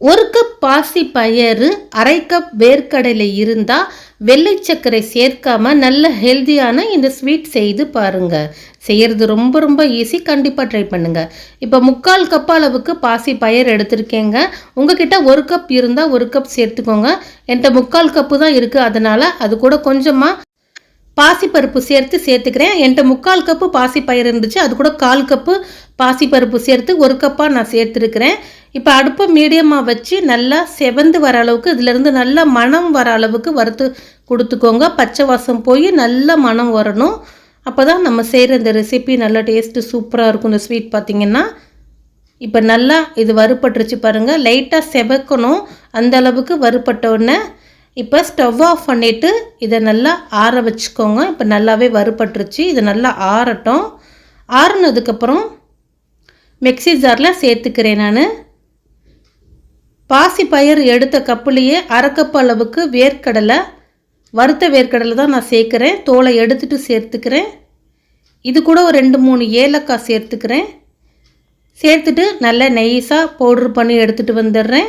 ஒரு கப் பாசி பயறு அரை கப் வேர்க்கடலை இருந்தால் வெள்ளை சர்க்கரை சேர்க்காமல் நல்ல ஹெல்தியான இந்த ஸ்வீட் செய்து பாருங்கள் செய்கிறது ரொம்ப ரொம்ப ஈஸி கண்டிப்பாக ட்ரை பண்ணுங்கள் இப்போ முக்கால் கப் அளவுக்கு பாசி பயர் எடுத்திருக்கேங்க. உங்ககிட்ட ஒரு கப் இருந்தால் ஒரு கப் சேர்த்துக்கோங்க. என்கிட்ட முக்கால் கப்பு தான் இருக்குது அதனால் அது கூட கொஞ்சமாக பாசிப்பருப்பு சேர்த்து சேர்த்துக்கிறேன். என்கிட்ட முக்கால் கப்பு பாசிப்பயிறு இருந்துச்சு. அது கூட கால் கப்பு பாசிப்பருப்பு சேர்த்து ஒரு கப்பாக நான் சேர்த்துருக்கிறேன். இப்போ அடுப்பை மீடியமாக வச்சு நல்லா செவந்து வர அளவுக்கு இதிலேருந்து நல்லா மணம் வர அளவுக்கு வறுத்து கொடுத்துக்கோங்க. பச்சை வாசம் போய் நல்லா மணம் வரணும். அப்போ தான் நம்ம செய்கிற இந்த ரெசிபி நல்லா டேஸ்ட்டு சூப்பராக இருக்கும். இந்த ஸ்வீட் பார்த்திங்கன்னா இப்போ நல்லா இது வறுபட்டுருச்சு பாருங்கள் லைட்டாக செவக்கணும். அந்த அளவுக்கு வறுபட்ட உடனே இப்போ ஸ்டவ் ஆஃப் பண்ணிவிட்டு இதை நல்லா ஆற வச்சுக்கோங்க. இப்போ நல்லாவே வறுபட்டுருச்சு. இது நல்லா ஆறட்டும். ஆறுனதுக்கப்புறம் மிக்ஸி ஜாரில் சேர்த்துக்கிறேன் நான். பாசி பயிர் எடுத்த கப்புலேயே அரைக்கப்பு அளவுக்கு வேர்க்கடலை வறுத்த வேர்க்கடலை தான் நான் சேர்க்குறேன். தோலை எடுத்துட்டு சேர்த்துக்கிறேன். இது கூட ஒரு ரெண்டு மூணு ஏலக்காய் சேர்த்துக்கிறேன். சேர்த்துட்டு நல்லா நெய்ஸாக பவுட்ரு பண்ணி எடுத்துகிட்டு வந்துடுறேன்.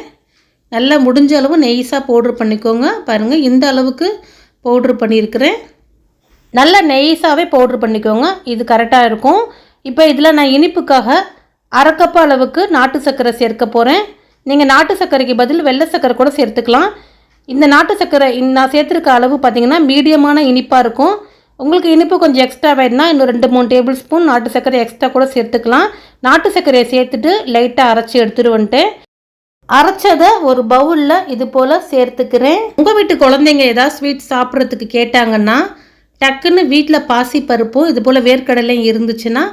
நல்லா முடிஞ்ச அளவு நெய்ஸாக பவுட்ரு பண்ணிக்கோங்க. பாருங்கள் இந்த அளவுக்கு பவுட்ரு பண்ணியிருக்கிறேன். நல்லா நெய்ஸாகவே பவுட்ரு பண்ணிக்கோங்க. இது கரெக்டாக இருக்கும். இப்போ இதில் நான் இனிப்புக்காக அரைக்கப்பு அளவுக்கு நாட்டு சர்க்கரை சேர்க்க போகிறேன் நீங்கள் நாட்டு சர்க்கரைக்கு பதில் வெள்ளை சர்க்கரை கூட சேர்த்துக்கலாம். இந்த நாட்டு சர்க்கரை நான் சேர்த்துருக்க அளவு பார்த்திங்கன்னா மீடியமான இனிப்பாக இருக்கும். உங்களுக்கு இனிப்பு கொஞ்சம் எக்ஸ்ட்ரா வேணும்னா இன்னும் ரெண்டு மூணு டேபிள் ஸ்பூன் நாட்டு சர்க்கரை எக்ஸ்ட்ரா கூட சேர்த்துக்கலாம். நாட்டு சர்க்கரையை சேர்த்துட்டு லைட்டாக அரைச்சி எடுத்துகிட்டு வந்துட்டேன் அரைச்சதை ஒரு பவுலில் இது போல் சேர்த்துக்கிறேன். உங்கள் வீட்டு குழந்தைங்க ஏதாவது ஸ்வீட் சாப்பிட்றதுக்கு கேட்டாங்கன்னா டக்குன்னு வீட்டில் பாசி பருப்பும் இது போல் வேர்க்கடலையும் இருந்துச்சுன்னா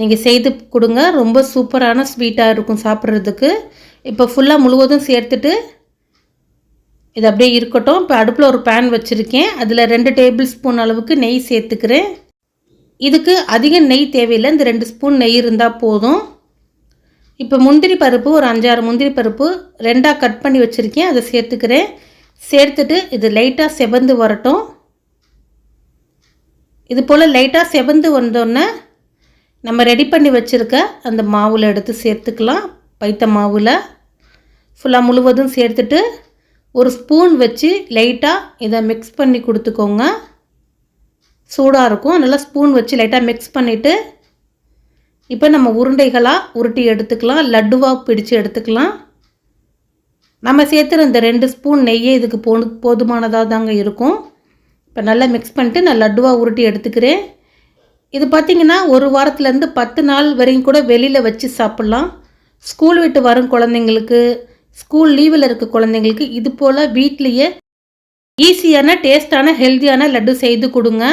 நீங்கள் செய்து கொடுங்க. ரொம்ப சூப்பரான ஸ்வீட்டாக இருக்கும் சாப்பிட்றதுக்கு. இப்போ ஃபுல்லாக முழுவதும் சேர்த்துட்டு இது அப்படியே இருக்கட்டும். இப்போ அடுப்பில் ஒரு பேன் வச்சுருக்கேன். அதில் ரெண்டு டேபிள் ஸ்பூன் அளவுக்கு நெய் சேர்த்துக்கிறேன். இதுக்கு அதிக நெய் தேவையில்லை. இந்த ரெண்டு ஸ்பூன் நெய் இருந்தால் போதும். இப்போ முந்திரி பருப்பு ஒரு அஞ்சாறு முந்திரி பருப்பு ரெண்டாக கட் பண்ணி வச்சுருக்கேன். அதை சேர்த்துக்கிறேன். சேர்த்துட்டு இது லைட்டாக செவந்து வரட்டும். இது போல் லைட்டாக செவந்து வந்தோடனே நம்ம ரெடி பண்ணி வச்சுருக்க அந்த மாவில் எடுத்து சேர்த்துக்கலாம். பைத்த மாவில் ஃபுல்லாக முழுவதும் சேர்த்துட்டு ஒரு ஸ்பூன் வச்சு லைட்டாக இதை மிக்ஸ் பண்ணி கொடுத்துக்கோங்க. சூடாக இருக்கும். நல்லா ஸ்பூன் வச்சு லைட்டாக மிக்ஸ் பண்ணிவிட்டு இப்போ நம்ம உருண்டைகளாக உருட்டி எடுத்துக்கலாம். லட்டுவாக பிடிச்சு எடுத்துக்கலாம். நம்ம சேர்த்துற இந்த ரெண்டு ஸ்பூன் நெய்யே இதுக்கு போ போதுமானதாக தாங்க இருக்கும். இப்போ நல்லா மிக்ஸ் பண்ணிட்டு நான் லட்டுவாக உருட்டி எடுத்துக்கிறேன். இது பார்த்திங்கன்னா ஒரு வாரத்துலேருந்து பத்து நாள் வரையும் கூட வெளியில் வச்சு சாப்பிட்லாம். ஸ்கூல் விட்டு வரும் குழந்தைங்களுக்கு ஸ்கூல் லீவில் இருக்க குழந்தைங்களுக்கு இது போல் வீட்லேயே ஈஸியான டேஸ்டான ஹெல்த்தியான லட்டு செய்து கொடுங்க.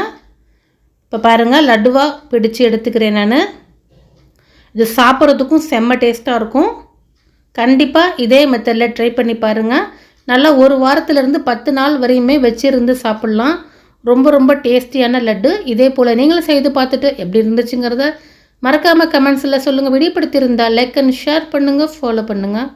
இப்போ பாருங்கள் லட்டுவாக பிடிச்சு எடுத்துக்கிறேன் நான். இது சாப்பிட்றதுக்கும் செம்ம டேஸ்ட்டாக இருக்கும். கண்டிப்பாக இதே மெத்தடில் ட்ரை பண்ணி பாருங்கள் நல்லா ஒரு வாரத்துலேருந்து பத்து நாள் வரையுமே வச்சுருந்து சாப்பிட்லாம். ரொம்ப ரொம்ப டேஸ்டியான லட்டு. இதே போல் நீங்களும் செய்து பார்த்துட்டு எப்படி இருந்துச்சுங்கிறத மறக்காமல் கமெண்ட்ஸில் சொல்லுங்கள் விடியப்படுத்தியிருந்தால் லைக் அண்ட் ஷேர் பண்ணுங்கள் ஃபாலோ பண்ணுங்கள்